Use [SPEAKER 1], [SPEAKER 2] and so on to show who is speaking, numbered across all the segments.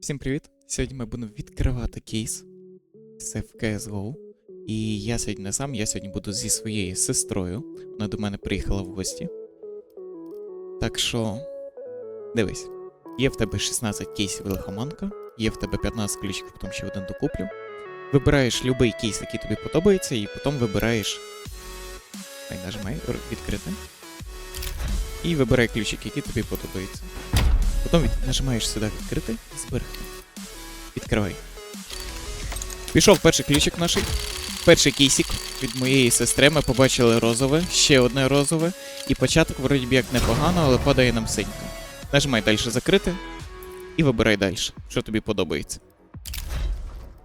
[SPEAKER 1] Всім привіт! Сьогодні ми будемо відкривати кейс. Це в CSGO. І я сьогодні не сам, я сьогодні буду зі своєю сестрою. Вона до мене приїхала в гості. Так що. Дивись, є в тебе 16 кейсів лихоманка, є в тебе 15 ключиків, потім ще один докуплю. Вибираєш будь-який кейс, який тобі подобається, і потім вибираєш. Ай, нажимай відкрити. І вибирай ключик, який тобі подобається. Потім нажимаєш сюди відкрити, зберегти. Відкривай. Пішов перший ключик наш. Перший кейсик від моєї сестри. Ми побачили розове, ще одне розове. І початок вроді б як непогано, але падає нам синька. Нажимай далі закрити. І вибирай далі, що тобі подобається.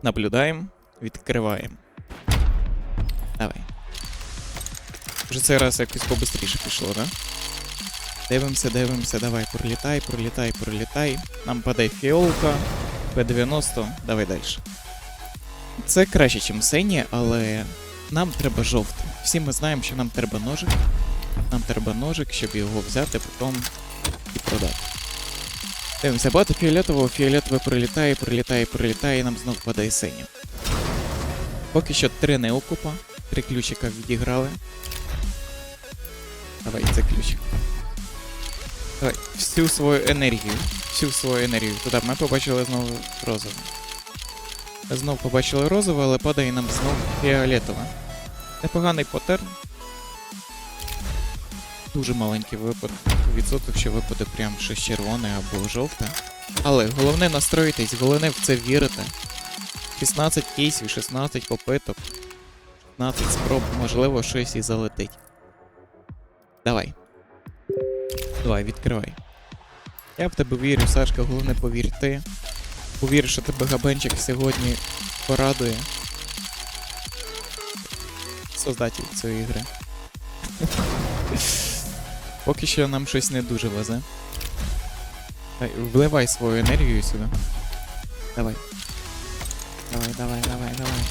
[SPEAKER 1] Наблюдаємо, відкриваємо. Давай. Вже цей раз якось побистріше пішло, да? Дивимося, дивимося, давай, пролітай, пролітай, пролітай. Нам падає фіолка, П90, давай далі. Це краще, ніж синє, але нам треба жовтий. Всі ми знаємо, що нам треба ножик. Нам треба ножик, щоб його взяти, потім і продати. Дивимося, багато фіолетового, фіолетове пролітає, пролітає, пролітає, і нам знов падає синє. Поки що три неокупа, три ключика відіграли. Давай, це ключик. Всю свою енергію. Всю свою енергію. Туди ми побачили знову розове. Ми знов побачили розове, але падає нам знов фіолетове. Непоганий паттерн. Дуже маленький випад. Відсоток, що випаде прям щось червоне або жовте. Але головне настроїтись, головне в це вірити. 16 кейсів, 16 попиток, 16 спроб, можливо, щось і залетить. Давай. Давай, відкривай. Я в тебе вірю, Сашка, головне повір ти. Повір, що тебе габенчик сьогодні порадує. Создатель цієї гри. Поки що нам щось не дуже везе. Вливай свою енергію сюди. Давай. Давай, давай, давай, давай.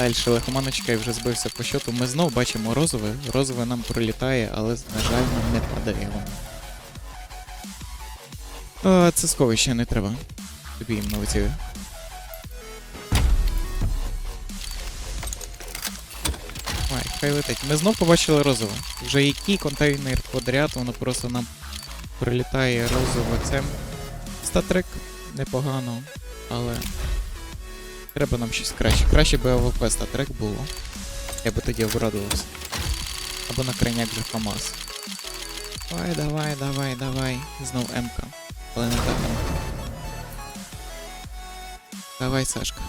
[SPEAKER 1] Далі лихоманочка і вже збився по щоту. Ми знов бачимо розове. Розове нам пролітає, але, на жаль, нам не падає воно. Це сховище не треба. Тобі їм оці. Ой, хай летить. Ми знов побачили розове. Вже який контейнер подряд, воно просто нам прилітає розово. Це статрик непогано, але треба нам щось краще. Краще би АВП статрек було. Я би тоді обрадувався. Або на крайняк же ФАМАС. Давай, давай, давай, давай. Знов М-ка. Але не так. Давай, Сашка.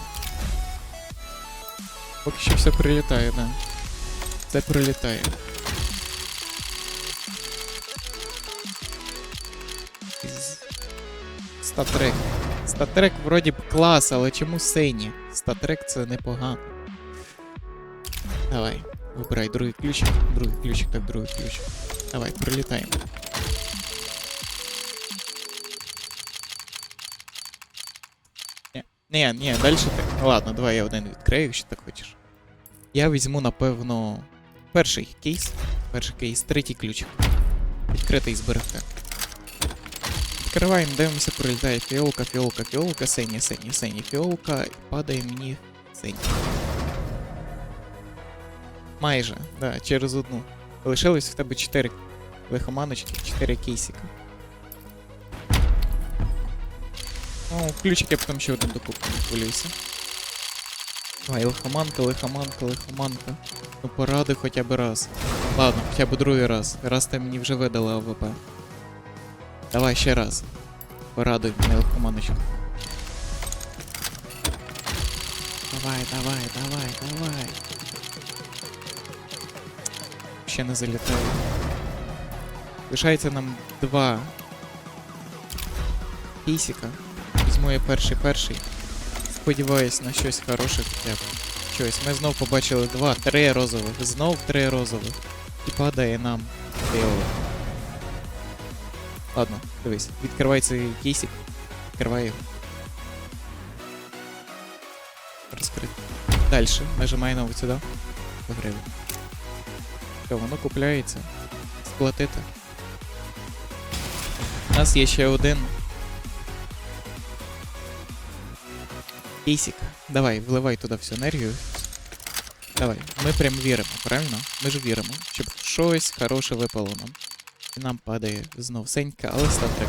[SPEAKER 1] Поки що все прилітає, да. Це прилітає. Статрек. Статрек вроді б клас, але чому синій? Статрек це непогано. Давай, вибирай другий ключик, другий ключик, так другий ключик. Давай, прилітаємо. Ні, ні, далі. Ну ладно, давай я один відкрию, якщо так хочеш. Я візьму, напевно, перший кейс. Перший кейс, третій ключик. Відкритий зберегти. Відкриваємо, дивимося, прилітає фіолка, фіолка, фіолка, синя, синя, синя, фіолка, і падає мені синя. Майже, да, через одну. Лишилось в тебе 4 лихоманочки, 4 кейсика. Ну, ключик я потім ще один докуплю, не хвилюйся. Ой, лихоманка, лихоманка, лихоманка. Ну поради хоча б раз. Ладно, хоча б другий раз. Раз ти мені вже видала АВП. Давай ще раз. Порадуй мене лихоманочку. Давай, давай, давай, давай. Ще не залітає. Лишається нам два кейсика. Візьму я перший перший. Сподіваюсь на щось хороше хоча б. Щось. Ми знов побачили два, три розових, знов три розових. І падає нам фіолет. Ладно, дивись, відкривай цей кейсик. Відкривай його. Розкрити. Дальше. Нажимай на ось сюди. По. Все, воно купляється. Сплатити. У нас є ще один Кейсик, давай, вливай туди всю енергію. Давай, ми прям віримо, правильно? Ми ж віримо, щоб щось хороше випало нам. Нам падає знов Сенька, але статрик.